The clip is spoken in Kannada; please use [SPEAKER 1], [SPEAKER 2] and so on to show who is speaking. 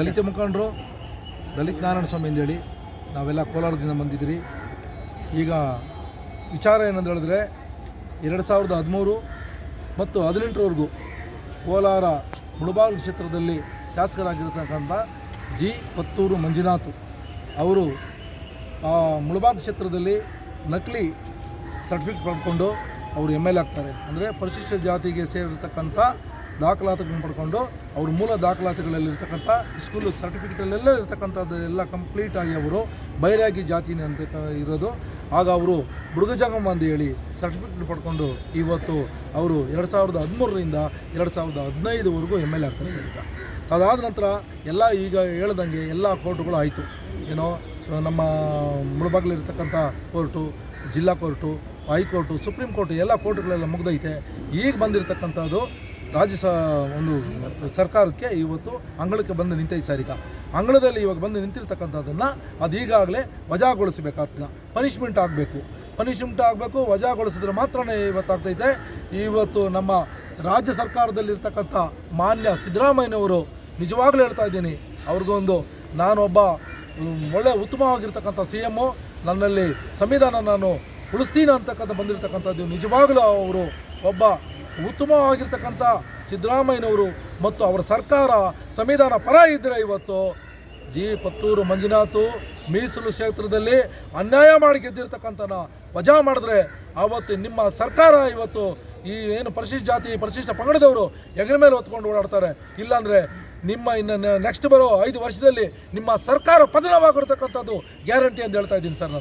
[SPEAKER 1] ದಲಿತ ಮುಖಂಡರು, ದಲಿತ ನಾರಾಯಣ ಸ್ವಾಮಿ ಅಂತೇಳಿ ನಾವೆಲ್ಲ ಕೋಲಾರದಿಂದ ಬಂದಿದ್ದೀರಿ. ಈಗ ವಿಚಾರ ಏನಂತ ಹೇಳಿದ್ರೆ, ಎರಡು ಸಾವಿರದ ಹದಿಮೂರು ಮತ್ತು ಹದಿನೆಂಟರವರೆಗೂ ಕೋಲಾರ ಮುಳಬಾಗಿಲು ಕ್ಷೇತ್ರದಲ್ಲಿ ಶಾಸಕರಾಗಿರ್ತಕ್ಕಂಥ ಜಿ ಪತ್ತೂರು ಮಂಜುನಾಥ್ ಅವರು ಆ ಮುಳಬಾಗ್ ಕ್ಷೇತ್ರದಲ್ಲಿ ನಕಲಿ ಸರ್ಟಿಫಿಕೇಟ್ ಪಡ್ಕೊಂಡು ಅವರು ಎಂ ಎಲ್ ಆಗ್ತಾರೆ. ಅಂದರೆ ಪರಿಶಿಷ್ಟ ಜಾತಿಗೆ ಸೇರಿರ್ತಕ್ಕಂಥ ದಾಖಲಾತಿಗಳನ್ನು ಪಡ್ಕೊಂಡು ಅವ್ರ ಮೂಲ ದಾಖಲಾತಿಗಳಲ್ಲಿರ್ತಕ್ಕಂಥ ಸ್ಕೂಲು ಸರ್ಟಿಫಿಕೇಟಲ್ಲೆಲ್ಲ ಇರ್ತಕ್ಕಂಥದ್ದು ಎಲ್ಲ ಕಂಪ್ಲೀಟಾಗಿ ಅವರು ಬೈರಾಗಿ ಜಾತಿನೇ ಅಂತ ಇರೋದು. ಆಗ ಅವರು ಬುಡುಗಜಂಗಮ್ಮ ಅಂತ ಹೇಳಿ ಸರ್ಟಿಫಿಕೇಟ್ ಪಡ್ಕೊಂಡು ಇವತ್ತು ಅವರು ಎರಡು ಸಾವಿರದ ಹದಿಮೂರರಿಂದ ಎರಡು ಸಾವಿರದ ಹದಿನೈದುವರೆಗೂ ಎಂ ಎಲ್ ಆಗ್ತಾರೆ ಸರ್ ಅದಾದ ನಂತರ ಎಲ್ಲ ಈಗ ಹೇಳ್ದಂಗೆ ಎಲ್ಲ ಕೋರ್ಟ್ಗಳು ಆಯಿತು. ಏನೋ, ಸೊ ನಮ್ಮ ಮುಳಬಾಗ್ಲಿರ್ತಕ್ಕಂಥ ಕೋರ್ಟು ಜಿಲ್ಲಾ court high court supreme court ಎಲ್ಲ ಕೋರ್ಟ್ಗಳೆಲ್ಲ ಮುಗ್ದೈತೆ. ಈಗ ಬಂದಿರತಕ್ಕಂಥದ್ದು ರಾಜ್ಯ ಸ ಒಂದು ಸರ್ಕಾರಕ್ಕೆ ಇವತ್ತು ಅಂಗಳಕ್ಕೆ ಬಂದು ನಿಂತೈತೆ ಸರ್ ಈಗ ಅಂಗಳದಲ್ಲಿ ಇವಾಗ ಬಂದು ನಿಂತಿರ್ತಕ್ಕಂಥದ್ದನ್ನು ಅದು ಈಗಾಗಲೇ ವಜಾಗೊಳಿಸಬೇಕಾಗ್ತದೆ. ಪನಿಷ್ಮೆಂಟ್ ಆಗಬೇಕು. ಪನಿಷ್ಮೆಂಟ್ ಆಗಬೇಕು, ವಜಾಗೊಳಿಸಿದ್ರೆ ಮಾತ್ರನೇ ಇವತ್ತಾಗ್ತೈತೆ. ಇವತ್ತು ನಮ್ಮ ರಾಜ್ಯ ಸರ್ಕಾರದಲ್ಲಿರ್ತಕ್ಕಂಥ ಮಾನ್ಯ ಸಿದ್ದರಾಮಯ್ಯನವರು ನಿಜವಾಗ್ಲೂ ಹೇಳ್ತಾ ಇದ್ದೀನಿ, ಅವ್ರಿಗೊಂದು ನಾನೊಬ್ಬ ಒಳ್ಳೆ ಉತ್ತಮವಾಗಿರ್ತಕ್ಕಂಥ ಸಿ ಎಮ್ಮು ನನ್ನಲ್ಲಿ ಸಂವಿಧಾನ ನಾನು ಉಳಿಸ್ತೀನಿ ಅಂತಕ್ಕಂಥ ಬಂದಿರತಕ್ಕಂಥದ್ದು, ನಿಜವಾಗಲೂ ಅವರು ಒಬ್ಬ ಉತ್ತಮವಾಗಿರ್ತಕ್ಕಂಥ ಸಿದ್ದರಾಮಯ್ಯನವರು ಮತ್ತು ಅವರ ಸರ್ಕಾರ ಸಂವಿಧಾನ ಪರ ಇದ್ದರೆ ಇವತ್ತು ಜಿ ಪತ್ತೂರು ಮಂಜುನಾಥು ಮೀಸಲು ಕ್ಷೇತ್ರದಲ್ಲಿ ಅನ್ಯಾಯ ಮಾಡಿ ಗೆದ್ದಿರ್ತಕ್ಕಂಥನ ವಜಾ ಮಾಡಿದ್ರೆ ಆವತ್ತು ನಿಮ್ಮ ಸರ್ಕಾರ ಇವತ್ತು ಈ ಏನು ಪರಿಶಿಷ್ಟ ಜಾತಿ, ಪರಿಶಿಷ್ಟ ಪಂಗಡದವರು ಹೆಗಲ ಮೇಲೆ ಹೊತ್ಕೊಂಡು ಓಡಾಡ್ತಾರೆ. ಇಲ್ಲಾಂದರೆ ನಿಮ್ಮ ಇನ್ನು ನೆಕ್ಸ್ಟ್ ಬರೋ ಐದು ವರ್ಷದಲ್ಲಿ ನಿಮ್ಮ ಸರ್ಕಾರ ಪತನವಾಗಿರ್ತಕ್ಕಂಥದ್ದು ಗ್ಯಾರಂಟಿ ಅಂತ ಹೇಳ್ತಾ ಇದ್ದೀನಿ ಸರ್ ನಾನು.